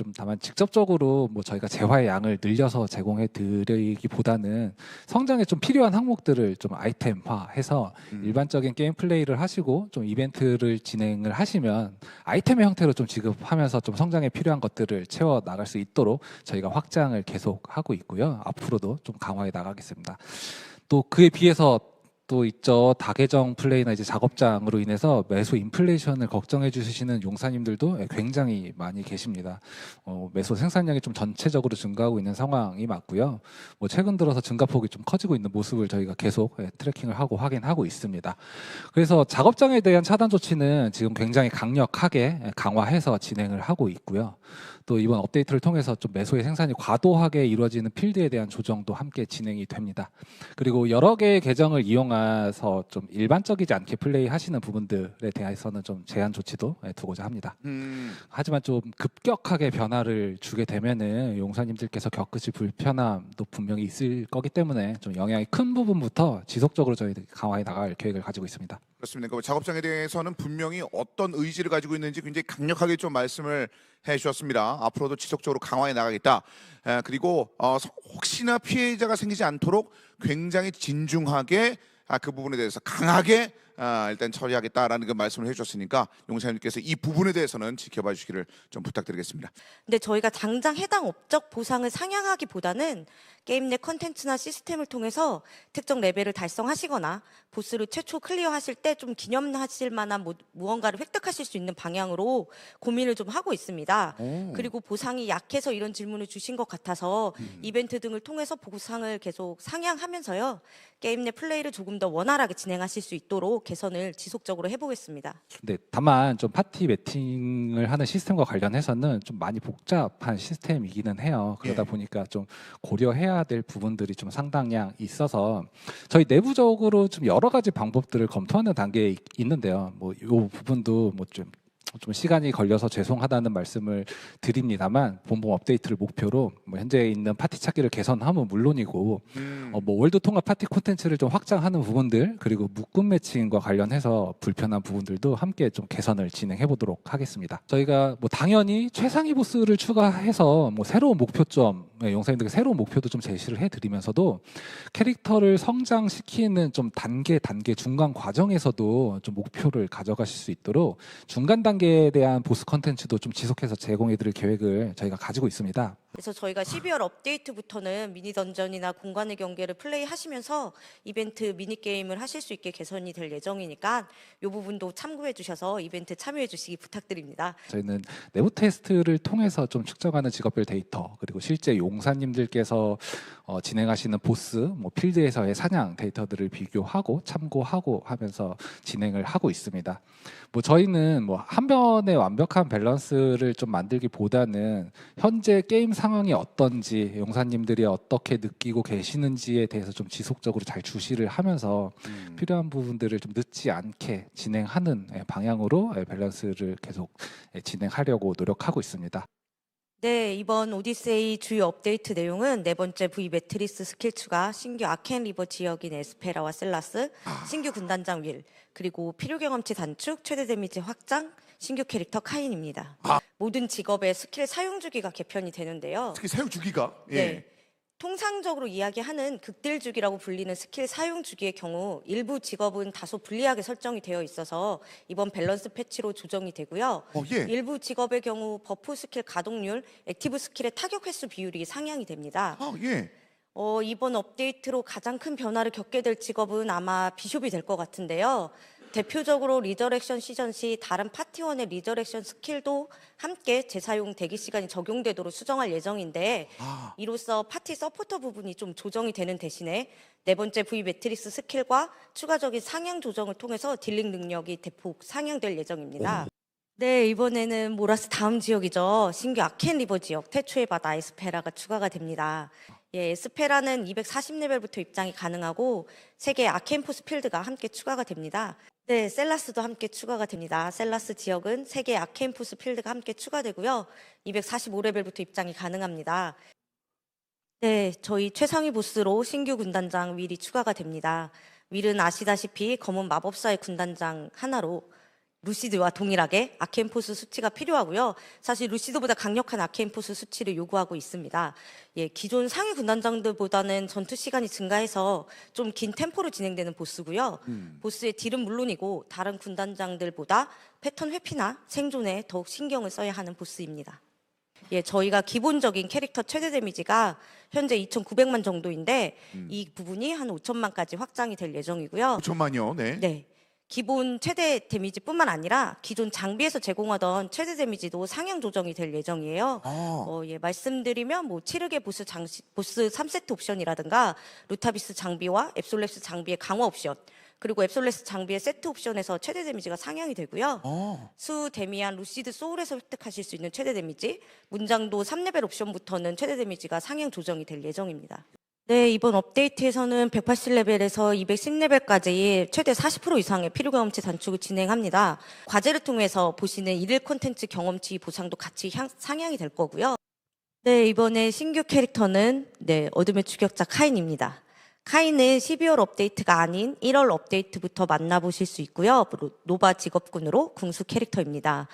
좀 다만 직접적으로 뭐 저희가 재화의 양을 늘려서 제공해 드리기보다는 성장에 좀 필요한 항목들을 좀 아이템화해서 음. 일반적인 게임 플레이를 하시고 좀 이벤트를 진행을 하시면 아이템의 형태로 좀 지급하면서 좀 성장에 필요한 것들을 채워 나갈 수 있도록 저희가 확장을 계속 하고 있고요. 앞으로도 좀 강화해 나가겠습니다. 또 그에 비해서 또 있죠 다계정 플레이나 이제 작업장으로 인해서 매수 인플레이션을 걱정해 주시는 용사님들도 굉장히 많이 계십니다. 어, 매수 생산량이 좀 전체적으로 증가하고 있는 상황이 맞고요. 뭐 최근 들어서 증가폭이 좀 커지고 있는 모습을 저희가 계속 예, 트래킹을 하고 확인하고 있습니다. 그래서 작업장에 대한 차단 조치는 지금 굉장히 강력하게 예, 강화해서 진행을 하고 있고요. 또 이번 업데이트를 통해서 좀 매수의 생산이 과도하게 이루어지는 필드에 대한 조정도 함께 진행이 됩니다. 그리고 여러 개의 계정을 이용 해서 좀 일반적이지 않게 플레이하시는 부분들에 대해서는 좀 제한 조치도 예, 두고자 합니다. 음. 하지만 좀 급격하게 변화를 주게 되면은 용사님들께서 겪으실 불편함도 분명히 있을 거기 때문에 좀 영향이 큰 부분부터 지속적으로 저희들이 강화해 나갈 계획을 가지고 있습니다. 그렇습니다. 그 작업장에 대해서는 분명히 어떤 의지를 가지고 있는지 굉장히 강력하게 좀 말씀을 해주셨습니다. 앞으로도 지속적으로 강화해 나가겠다. 에, 그리고 어, 서- 혹시나 피해자가 생기지 않도록 굉장히 진중하게 아, 그 부분에 대해서 강하게 아, 일단 처리하겠다라는 그 말씀을 해주셨으니까 용사님께서 이 부분에 대해서는 지켜봐 주시기를 좀 부탁드리겠습니다. 근데 저희가 당장 해당 업적 보상을 상향하기보다는 게임 내 컨텐츠나 시스템을 통해서 특정 레벨을 달성하시거나 보스를 최초 클리어하실 때 좀 기념하실 만한 뭐- 무언가를 획득하실 수 있는 방향으로 고민을 좀 하고 있습니다. 그리고 보상이 약해서 이런 질문을 주신 것 같아서 이벤트 등을 통해서 보상을 계속 상향하면서요. 게임 내 플레이를 조금 더 원활하게 진행하실 수 있도록 개선을 지속적으로 해보겠습니다. 네, 다만 좀 파티 매팅을 하는 시스템과 관련해서는 좀 많이 복잡한 시스템이기는 해요. 그러다 예. 보니까 좀 고려해야 될 부분들이 좀 상당량 있어서 저희 내부적으로 좀 여러 가지 방법들을 검토하는 단계에 있- 있는데요. 뭐 이 부분도 뭐 좀 좀 시간이 걸려서 죄송하다는 말씀을 드립니다만 본봉 업데이트를 목표로 뭐 현재 있는 파티 찾기를 개선하면 물론이고 음. 어, 뭐 월드 통합 파티 콘텐츠를 좀 확장하는 부분들 그리고 묶음 매칭과 관련해서 불편한 부분들도 함께 좀 개선을 진행해 보도록 하겠습니다. 저희가 뭐 당연히 최상위 보스를 추가해서 뭐 새로운 목표점 네, 용사님들께 새로운 목표도 좀 제시를 해드리면서도 캐릭터를 성장시키는 좀 단계 단계 중간 과정에서도 좀 목표를 가져가실 수 있도록 중간 단계에 대한 보스 컨텐츠도 좀 지속해서 제공해드릴 계획을 저희가 가지고 있습니다. 그래서 저희가 12월 업데이트부터는 미니 던전이나 공간의 경계를 플레이하시면서 이벤트 미니 게임을 하실 수 있게 개선이 될 예정이니까 이 부분도 참고해 주셔서 이벤트 참여해 주시기 부탁드립니다. 저희는 내부 테스트를 통해서 좀 측정하는 직업별 데이터 그리고 실제 용사님들께서 어, 진행하시는 보스, 뭐 필드에서의 사냥 데이터들을 비교하고 참고하고 하면서 진행을 하고 있습니다. 뭐 저희는 뭐한 변의 완벽한 밸런스를 좀 만들기보다는 현재 게임 상황이 어떤지 용사님들이 어떻게 느끼고 계시는지에 대해서 좀 지속적으로 잘 주시를 하면서 음. 필요한 부분들을 좀 늦지 않게 진행하는 예, 방향으로 예, 밸런스를 계속 예, 진행하려고 노력하고 있습니다. 네, 이번 오디세이 주요 업데이트 내용은 네 번째 V 매트리스 스킬 추가, 신규 아켄 리버 지역인 에스페라와 셀라스, 신규 군단장 윌, 그리고 필요 경험치 단축, 최대 데미지 확장, 신규 캐릭터 카인입니다. 모든 직업의 스킬 사용 주기가 개편이 되는데요. 특히 사용 주기가 예. 네. 통상적으로 이야기하는 극딜 주기라고 불리는 스킬 사용 주기의 경우 일부 직업은 다소 불리하게 설정이 되어 있어서 이번 밸런스 패치로 조정이 되고요. 어, 예. 일부 직업의 경우 버프 스킬 가동률, 액티브 스킬의 타격 횟수 비율이 상향이 됩니다. 아, 예. 어, 이번 업데이트로 가장 큰 변화를 겪게 될 직업은 아마 비숍이 될 것 같은데요. 대표적으로 리저렉션 시전 시 다른 파티원의 리저렉션 스킬도 함께 재사용 대기 시간이 적용되도록 수정할 예정인데 아. 이로써 파티 서포터 부분이 좀 조정이 되는 대신에 네 번째 V 매트리스 스킬과 추가적인 상향 조정을 통해서 딜링 능력이 대폭 상향될 예정입니다. 네, 이번에는 모라스 다음 지역이죠. 신규 아켄 리버 지역 태초의 바다 에스페라가 추가가 됩니다. 예, 에스페라는 240레벨부터 입장이 가능하고 세 개의 아켄 포스 필드가 함께 추가가 됩니다. 네, 셀라스도 함께 추가가 됩니다. 셀라스 지역은 세 개의 아켄포스 필드가 함께 추가되고요. 245레벨부터 입장이 가능합니다. 네, 저희 최상위 보스로 신규 군단장 윌이 추가가 됩니다. 윌은 아시다시피 검은 마법사의 군단장 하나로 루시드와 동일하게 아케인포스 수치가 필요하고요. 사실 루시드보다 강력한 아케인포스 수치를 요구하고 있습니다. 예, 기존 상위 군단장들보다는 전투 시간이 증가해서 좀 긴 템포로 진행되는 보스고요. 보스의 딜은 물론이고 다른 군단장들보다 패턴 회피나 생존에 더욱 신경을 써야 하는 보스입니다. 예, 저희가 기본적인 캐릭터 최대 데미지가 현재 2,900만 정도인데 이 부분이 한 5천만까지 확장이 될 예정이고요. 5천만요. 네. 네. 기본 최대 데미지뿐만 아니라 기존 장비에서 제공하던 최대 데미지도 상향 조정이 될 예정이에요. 아, 어, 예, 말씀드리면 뭐 7흑의 보스 장시, 보스 3세트 옵션이라든가 루타비스 장비와 앱솔랩스 장비의 강화 옵션 그리고 앱솔레스 장비의 세트 옵션에서 최대 데미지가 상향이 되고요. 어. 수 데미안 루시드 소울에서 획득하실 수 있는 최대 데미지, 문장도 3레벨 옵션부터는 최대 데미지가 상향 조정이 될 예정입니다. 네, 이번 업데이트에서는 180레벨에서 210레벨까지 최대 40% 이상의 필요 경험치 단축을 진행합니다. 과제를 통해서 보시는 일일 콘텐츠 경험치 보상도 같이 향- 상향이 될 거고요. 네, 이번에 신규 캐릭터는 네, 어둠의 추격자 카인입니다. 카인은 12월 업데이트가 아닌 1월 업데이트부터 만나보실 수 있고요. 노바 직업군으로 궁수 캐릭터입니다.